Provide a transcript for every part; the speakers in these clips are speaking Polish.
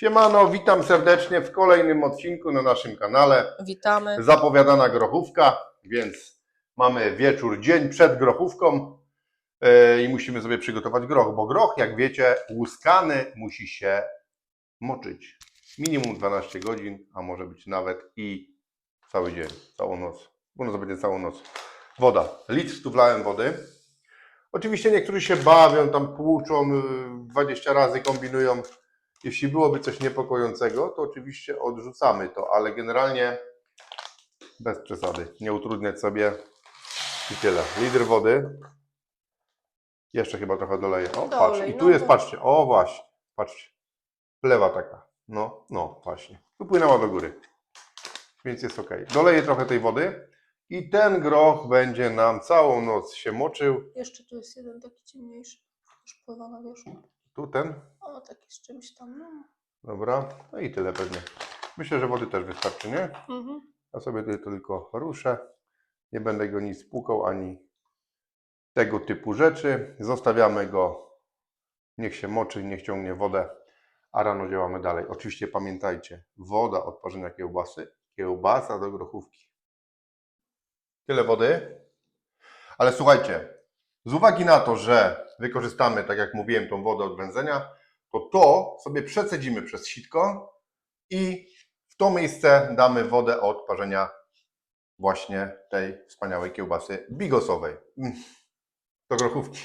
Siemano, witam serdecznie w kolejnym odcinku na naszym kanale. Witamy. Zapowiadana grochówka, więc mamy wieczór, dzień przed grochówką e, i musimy sobie przygotować groch, bo groch, jak wiecie, łuskany musi się moczyć. Minimum 12 godzin, a może być nawet i cały dzień, całą noc. U nas będzie całą noc. Woda. Litr tu wlałem wody. Oczywiście niektórzy się bawią, tam płuczą, y, 20 razy kombinują. Jeśli byłoby coś niepokojącego, to oczywiście odrzucamy to, ale generalnie bez przesady. Nie utrudniać sobie i tyle. Litr wody. Jeszcze chyba trochę doleję. O, patrz. Dolej, I tu no jest, to- patrzcie. O, właśnie. Patrzcie. Plewa taka. No, no, właśnie. Tu płynęła do góry. Więc jest ok. Doleję trochę tej wody. I ten groch będzie nam całą noc się moczył. Jeszcze tu jest jeden taki ciemniejszy. Już pływa na wierzchu. Tu ten. O, taki z czymś tam. No. Dobra. No i tyle pewnie. Myślę, że wody też wystarczy, nie? Mhm. Ja sobie tutaj tylko ruszę. Nie będę go nic płukał ani tego typu rzeczy. Zostawiamy go. Niech się moczy, niech ciągnie wodę, a rano działamy dalej. Oczywiście pamiętajcie, woda od parzenia kiełbasy, kiełbasa do grochówki. Tyle wody. Ale słuchajcie, z uwagi na to, że wykorzystamy, tak jak mówiłem, tą wodę od wędzenia, to to sobie przecedzimy przez sitko i w to miejsce damy wodę od parzenia właśnie tej wspaniałej kiełbasy bigosowej. Mm. Do grochówki.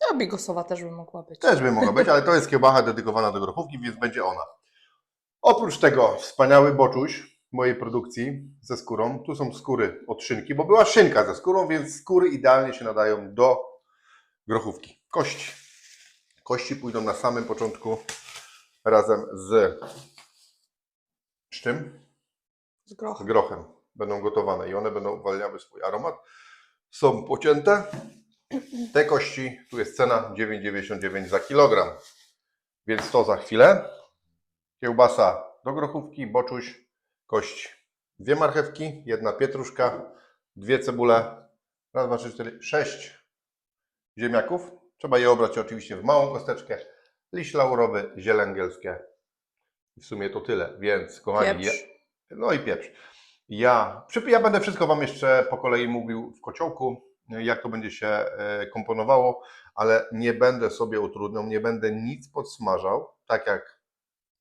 No, bigosowa też by mogła być. Też by mogła być, ale to jest kiełbacha dedykowana do grochówki, więc będzie ona. Oprócz tego wspaniały boczuś mojej produkcji ze skórą. Tu są skóry od szynki, bo była szynka ze skórą, więc skóry idealnie się nadają do grochówki. Kości. Kości pójdą na samym początku razem z, z czym? Z z grochem. grochem będą gotowane i one będą uwalniały swój aromat. Są pocięte. Te kości, tu jest cena 9,99 za kilogram. Więc to za chwilę. Kiełbasa do grochówki, boczuś, kość. Dwie marchewki, jedna pietruszka, dwie cebule, raz, dwa, trzy, cztery, sześć ziemniaków. Trzeba je obrać oczywiście w małą kosteczkę. Liść laurowy, ziele angielskie. W sumie to tyle. Więc kochani, ja, Pieprz. no i pieprz. Ja, ja będę wszystko Wam jeszcze po kolei mówił w kociołku, jak to będzie się e, komponowało, ale nie będę sobie utrudniał, nie będę nic podsmażał, tak jak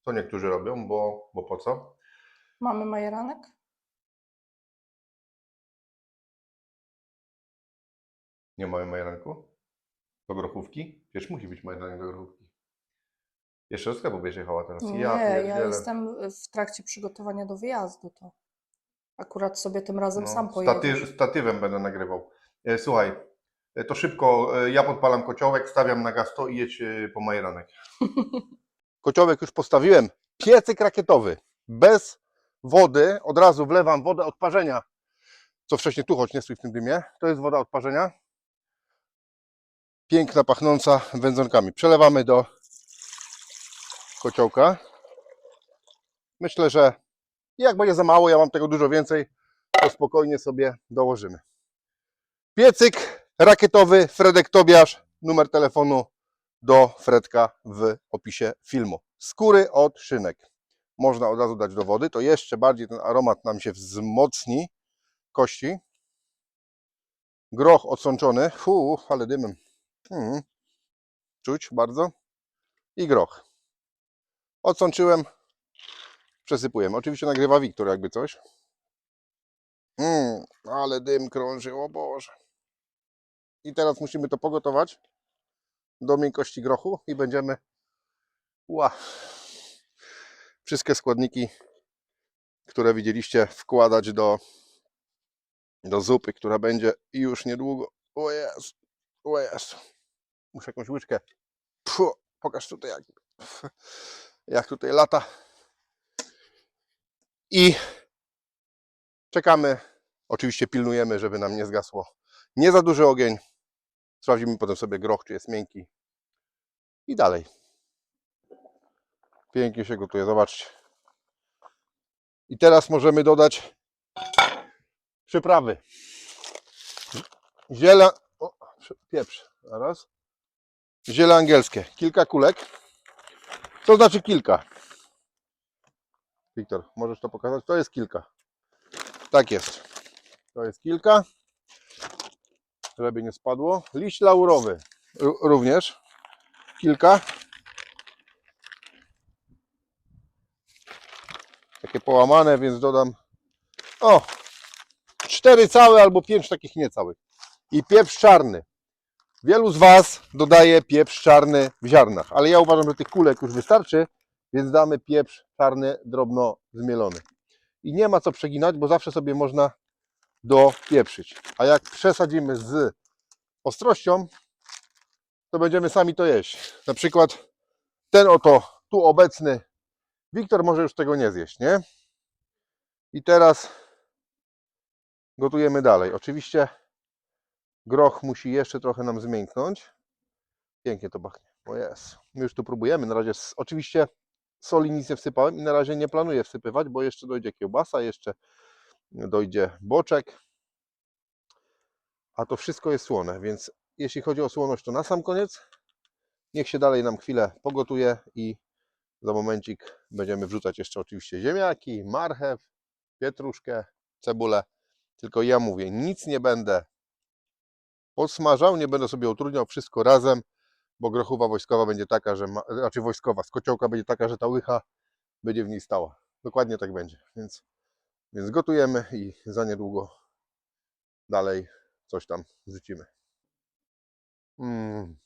to niektórzy robią, bo, bo po co? Mamy majeranek? Nie mamy majeranku? Do grochówki? Przecież musi być majeranek do grochówki. Jeszcze sklepu będziesz jechała teraz. Nie, ja, ja, pierdzielę. jestem w trakcie przygotowania do wyjazdu. To akurat sobie tym razem No, sam staty, pojedziesz. statywem będę nagrywał. E, Słuchaj, e, to szybko, e, ja podpalam kociołek, stawiam na gaz to i jedź e, po majeranek. Kociołek już postawiłem. Piecyk rakietowy. Bez wody, od razu wlewam wodę od parzenia. Co wcześniej tu, choć nie stój w tym dymie. To jest woda od parzenia. Piękna, pachnąca wędzonkami. Przelewamy do kociołka. Myślę, że jak będzie za mało, ja mam tego dużo więcej, to spokojnie sobie dołożymy. Piecyk rakietowy Fredek Tobiasz, numer telefonu do Fredka w opisie filmu. Skóry od szynek. Można od razu dać do wody, to jeszcze bardziej ten aromat nam się wzmocni. Kości. Groch odsączony. Fuu, ale dymem. Mm. Czuć bardzo. I groch. Odsączyłem. Przesypujemy. Oczywiście nagrywa Wiktor, jakby coś. Mm, ale dym krąży, o Boże. I teraz musimy to pogotować do miękkości grochu i będziemy ła, wszystkie składniki, które widzieliście, wkładać do, do zupy, która będzie już niedługo. O jest, o jest. Muszę jakąś łyczkę. Pfu, pokaż tutaj jak, jak tutaj lata. I czekamy. Oczywiście pilnujemy, żeby nam nie zgasło. Nie za duży ogień. Sprawdzimy potem sobie groch, czy jest miękki. I dalej. Pięknie się gotuje, zobaczcie. I teraz możemy dodać przyprawy. Ziele... O, pieprz. Zaraz. Ziele angielskie. Kilka kulek. To znaczy kilka. Wiktor, możesz to pokazać? To jest kilka. Tak jest. To jest kilka. Żeby nie spadło. Liść laurowy również. Kilka. Takie połamane, więc dodam. O! Cztery całe albo pięć takich niecałych. I pieprz czarny. Wielu z Was dodaje pieprz czarny w ziarnach, ale ja uważam, że tych kulek już wystarczy, więc damy pieprz czarny drobno zmielony. I nie ma co przeginać, bo zawsze sobie można dopieprzyć. A jak przesadzimy z ostrością, to będziemy sami to jeść. Na przykład ten oto tu obecny Wiktor może już tego nie zjeść, nie? I teraz gotujemy dalej. Oczywiście groch musi jeszcze trochę nam zmięknąć. Pięknie to pachnie. O jest. My już tu próbujemy. Na razie oczywiście soli nic nie wsypałem i na razie nie planuję wsypywać, bo jeszcze dojdzie kiełbasa, jeszcze dojdzie boczek. A to wszystko jest słone, więc jeśli chodzi o słoność, to na sam koniec. Niech się dalej nam chwilę pogotuje i za momencik będziemy wrzucać jeszcze oczywiście ziemniaki, marchew, pietruszkę, cebulę. Tylko ja mówię, nic nie będę podsmażał, nie będę sobie utrudniał wszystko razem, bo grochowa wojskowa będzie taka, że, ma, znaczy wojskowa, z kociołka będzie taka, że ta łycha będzie w niej stała. Dokładnie tak będzie, więc, więc gotujemy i za niedługo dalej coś tam wrzucimy. Mm.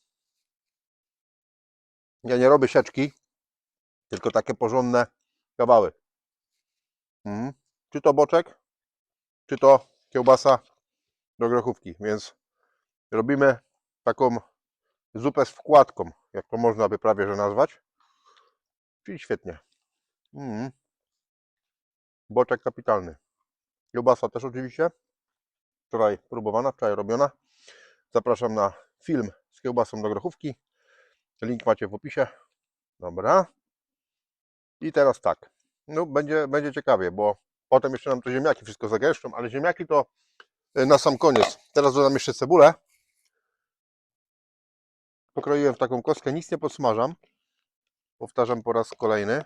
Ja nie robię sieczki, tylko takie porządne kawały. Mm. Czy to boczek, czy to kiełbasa do grochówki, więc robimy taką zupę z wkładką, jak to można by prawie że nazwać. Czyli świetnie. Mm. Boczek kapitalny. Kiełbasa też oczywiście. Wczoraj próbowana, wczoraj robiona. Zapraszam na film z kiełbasą do grochówki. Link macie w opisie. Dobra. I teraz tak. No, będzie, będzie ciekawie, bo potem jeszcze nam to ziemniaki wszystko zagęszczą, ale ziemniaki to y, na sam koniec. Teraz dodam jeszcze cebulę. Pokroiłem w taką kostkę, nic nie podsmażam. Powtarzam po raz kolejny.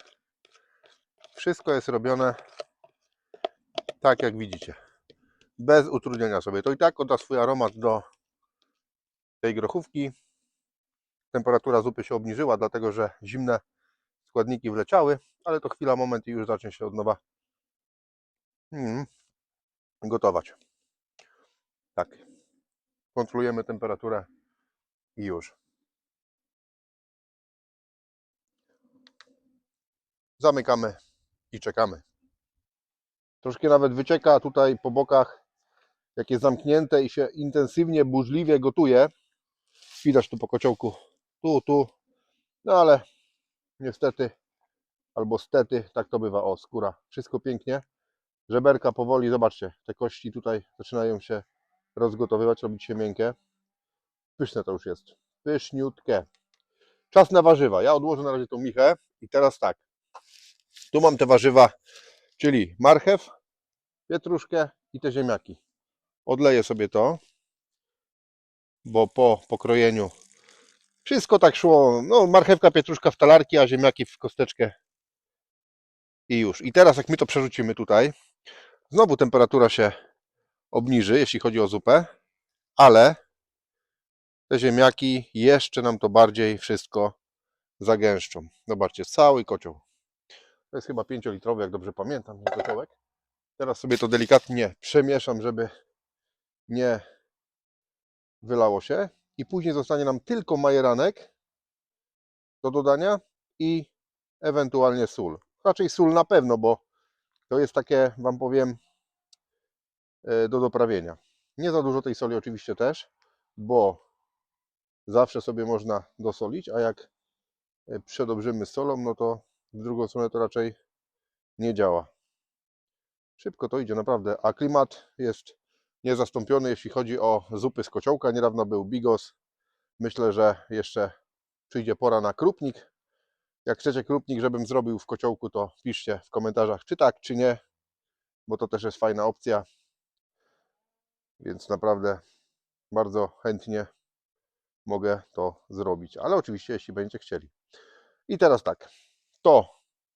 Wszystko jest robione tak jak widzicie. Bez utrudniania sobie. To i tak odda swój aromat do tej grochówki. Temperatura zupy się obniżyła, dlatego że zimne składniki wleciały, ale to chwila, moment i już zacznie się od nowa mm, gotować. Tak. Kontrolujemy temperaturę i już. Zamykamy i czekamy. Troszkę nawet wycieka tutaj po bokach, jak jest zamknięte i się intensywnie, burzliwie gotuje. Widać tu po kociołku, tu, tu. No ale niestety, albo stety, tak to bywa. O, skóra, wszystko pięknie. Żeberka powoli, zobaczcie, te kości tutaj zaczynają się rozgotowywać, robić się miękkie. Pyszne to już jest. Pyszniutkie. Czas na warzywa. Ja odłożę na razie tą michę i teraz tak. Tu mam te warzywa, czyli marchew, pietruszkę i te ziemniaki. Odleję sobie to, bo po pokrojeniu wszystko tak szło. No, marchewka, pietruszka w talarki, a ziemniaki w kosteczkę i już. I teraz jak my to przerzucimy tutaj, znowu temperatura się obniży, jeśli chodzi o zupę, ale te ziemniaki jeszcze nam to bardziej wszystko zagęszczą. Zobaczcie, cały kocioł. To jest chyba 5-litrowy, jak dobrze pamiętam, ten. Teraz sobie to delikatnie przemieszam, żeby nie wylało się. I później zostanie nam tylko majeranek do dodania i ewentualnie sól. Raczej sól na pewno, bo to jest takie, Wam powiem, e, do doprawienia. Nie za dużo tej soli oczywiście też, bo zawsze sobie można dosolić, a jak e, przedobrzymy solą, no to w drugą stronę to raczej nie działa. Szybko to idzie, naprawdę. A klimat jest niezastąpiony, jeśli chodzi o zupy z kociołka. Niedawno był bigos. Myślę, że jeszcze przyjdzie pora na krupnik. Jak chcecie krupnik, żebym zrobił w kociołku, to piszcie w komentarzach, czy tak, czy nie, bo to też jest fajna opcja. Więc naprawdę bardzo chętnie mogę to zrobić. Ale oczywiście, jeśli będziecie chcieli. I teraz tak. To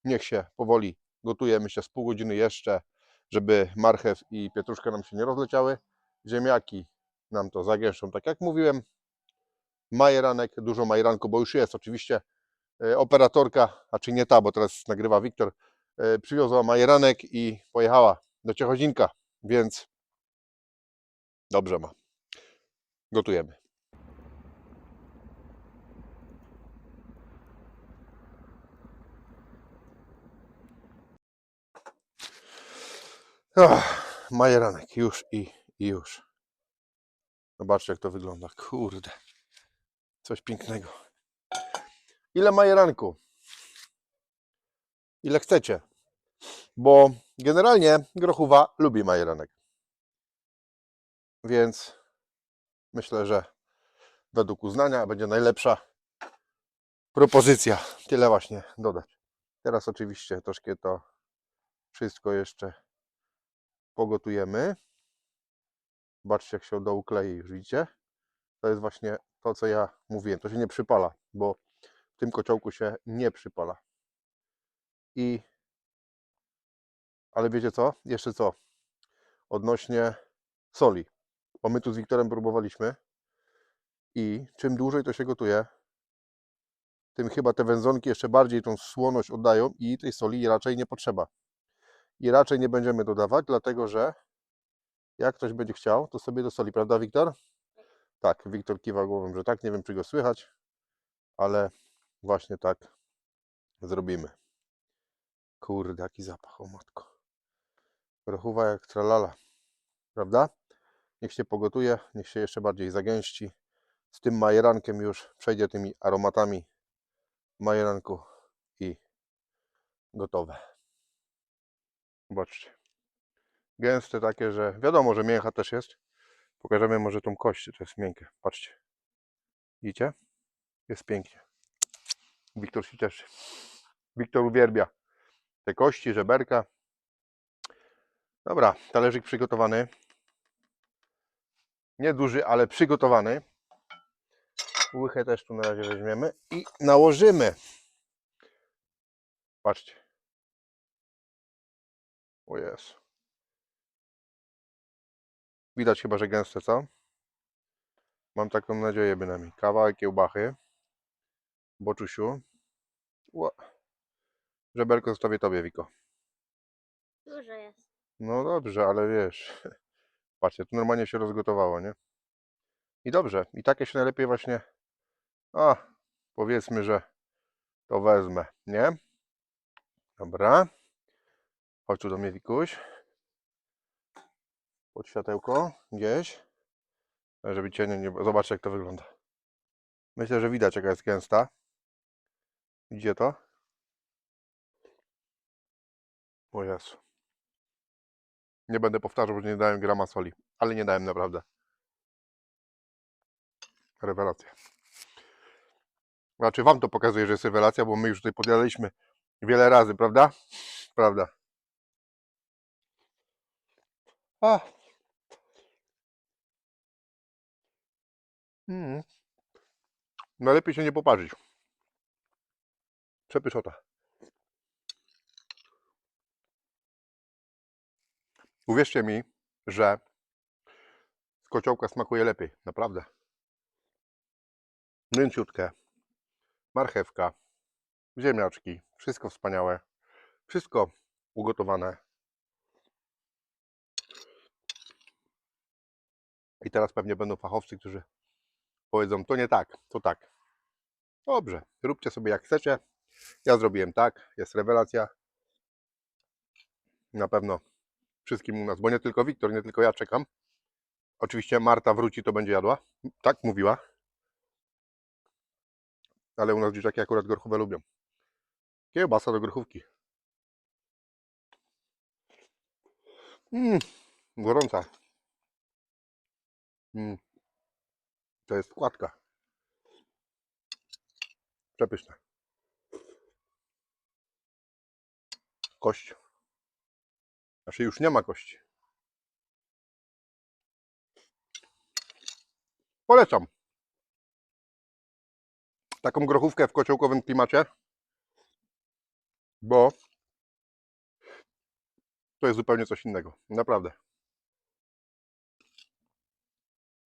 niech się powoli gotuje, myślę z pół godziny jeszcze, żeby marchew i pietruszka nam się nie rozleciały. Ziemniaki nam to zagęszczą, tak jak mówiłem. Majeranek, dużo majeranku, bo już jest oczywiście e, operatorka, a czy nie ta, bo teraz nagrywa Wiktor, e, przywiozła majeranek i pojechała do Ciechozinka, więc dobrze ma. Gotujemy. Majeranek, już i, i już. Zobaczcie, jak to wygląda. Kurde. Coś pięknego. Ile majeranku? Ile chcecie? Bo generalnie grochowa lubi majeranek. Więc myślę, że według uznania będzie najlepsza propozycja. Tyle właśnie dodać. Teraz oczywiście troszkę to wszystko jeszcze pogotujemy. Zobaczcie, jak się do uklei, już widzicie? To jest właśnie to, co ja mówiłem. To się nie przypala, bo w tym kociołku się nie przypala. I ale wiecie co? Jeszcze co? Odnośnie soli. Bo my tu z Wiktorem próbowaliśmy i czym dłużej to się gotuje, tym chyba te wędzonki jeszcze bardziej tą słoność oddają i tej soli raczej nie potrzeba. I raczej nie będziemy dodawać, dlatego że jak ktoś będzie chciał, to sobie do soli, prawda Wiktor? Tak, Wiktor kiwa głową, że tak. Nie wiem, czy go słychać, ale właśnie tak zrobimy. Kurde, jaki zapach, o matko. Grochowa jak tralala, prawda? Niech się pogotuje, niech się jeszcze bardziej zagęści. Z tym majerankiem już przejdzie tymi aromatami majeranku i gotowe. Zobaczcie. Gęste takie, że wiadomo, że mięcha też jest. Pokażemy może tą kość, to jest miękkie. Patrzcie. Widzicie? Jest pięknie. Wiktor się cieszy. Wiktor uwielbia te kości, żeberka. Dobra, talerzyk przygotowany. Nieduży, ale przygotowany. Łychę też tu na razie weźmiemy i nałożymy. Patrzcie. O jest. Widać chyba, że gęste, co? Mam taką nadzieję bynajmniej. Kawałek kiełbachy. Boczusiu. Ła. Żeberko zostawię tobie, Wiko. Dużo jest. No dobrze, ale wiesz. Patrzcie, tu normalnie się rozgotowało, nie? I dobrze. I takie się najlepiej właśnie. A, powiedzmy, że to wezmę, nie? Dobra. Chodź tu do mnie, Wikuś. Pod światełko, gdzieś. Żeby cienie nie... Zobaczcie, jak to wygląda. Myślę, że widać, jaka jest gęsta. Widzicie to? O Jezu. Nie będę powtarzał, że nie dałem grama soli. Ale nie dałem naprawdę. Rewelacja. Znaczy wam to pokazuje, że jest rewelacja, bo my już tutaj podjadaliśmy wiele razy, prawda? Prawda. A. Mm. Najlepiej się nie poparzyć. Przepyszota. Uwierzcie mi, że z kociołka smakuje lepiej. Naprawdę. Mięciutkie. Marchewka. Ziemniaczki. Wszystko wspaniałe. Wszystko ugotowane. I teraz pewnie będą fachowcy, którzy powiedzą, to nie tak, to tak. Dobrze, róbcie sobie jak chcecie. Ja zrobiłem tak, jest rewelacja. Na pewno wszystkim u nas, bo nie tylko Wiktor, nie tylko ja czekam. Oczywiście Marta wróci, to będzie jadła. Tak mówiła. Ale u nas dzieciaki akurat grochówę lubią. Kiełbasa do grochówki. Mmm, gorąca. Mm. To jest kładka. Przepyszne. Kość. Znaczy już nie ma kości. Polecam. Taką grochówkę w kociołkowym klimacie. bo to jest zupełnie coś innego. Naprawdę.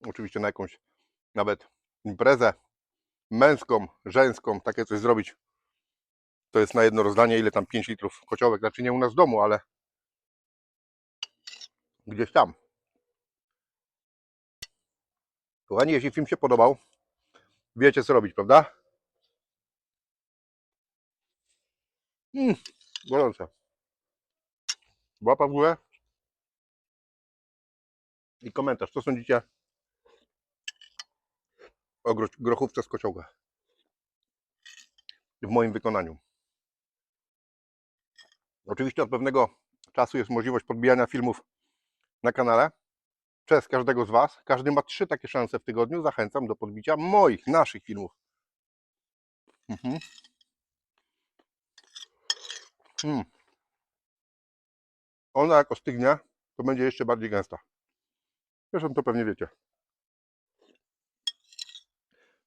Oczywiście na jakąś nawet imprezę męską, żeńską, takie coś zrobić. To jest na jedno rozdanie, ile tam 5 litrów kociołek, znaczy nie u nas w domu, ale gdzieś tam. Kochani, jeśli film się podobał, wiecie co robić, prawda? Mmm, gorące. Łapa w górę. I komentarz, co sądzicie o gro- grochówce z kociołka w moim wykonaniu. Oczywiście od pewnego czasu jest możliwość podbijania filmów na kanale przez każdego z Was. Każdy ma trzy takie szanse w tygodniu. Zachęcam do podbicia moich, naszych filmów. Mhm. Mm. Ona jak ostygnie, to będzie jeszcze bardziej gęsta. Zresztą to pewnie wiecie.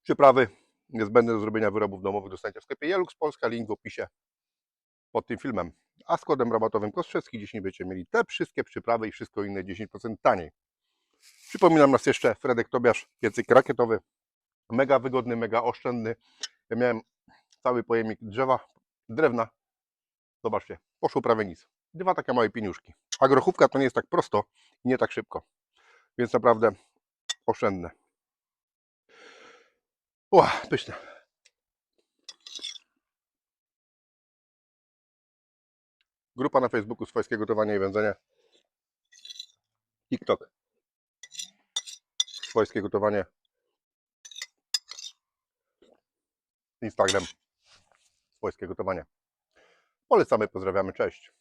Przyprawy niezbędne do zrobienia wyrobów domowych dostaniecie w sklepie Jelux Polska. Link w opisie pod tym filmem. A z kodem rabatowym Kostrzewski 10 będziecie mieli te wszystkie przyprawy i wszystko inne 10% taniej. Przypominam raz jeszcze, Fredek Tobiasz, piecyk rakietowy. Mega wygodny, mega oszczędny. Ja miałem cały pojemnik drzewa, drewna. Zobaczcie, poszło prawie nic. Dwa takie małe pieniuszki. A grochówka to nie jest tak prosto i nie tak szybko. Więc naprawdę oszczędne. Ła, pyszne. Grupa na Facebooku Swojskie Gotowanie i Wędzenie. TikTok. Swojskie Gotowanie. Instagram. Swojskie Gotowanie. Polecamy, pozdrawiamy, cześć.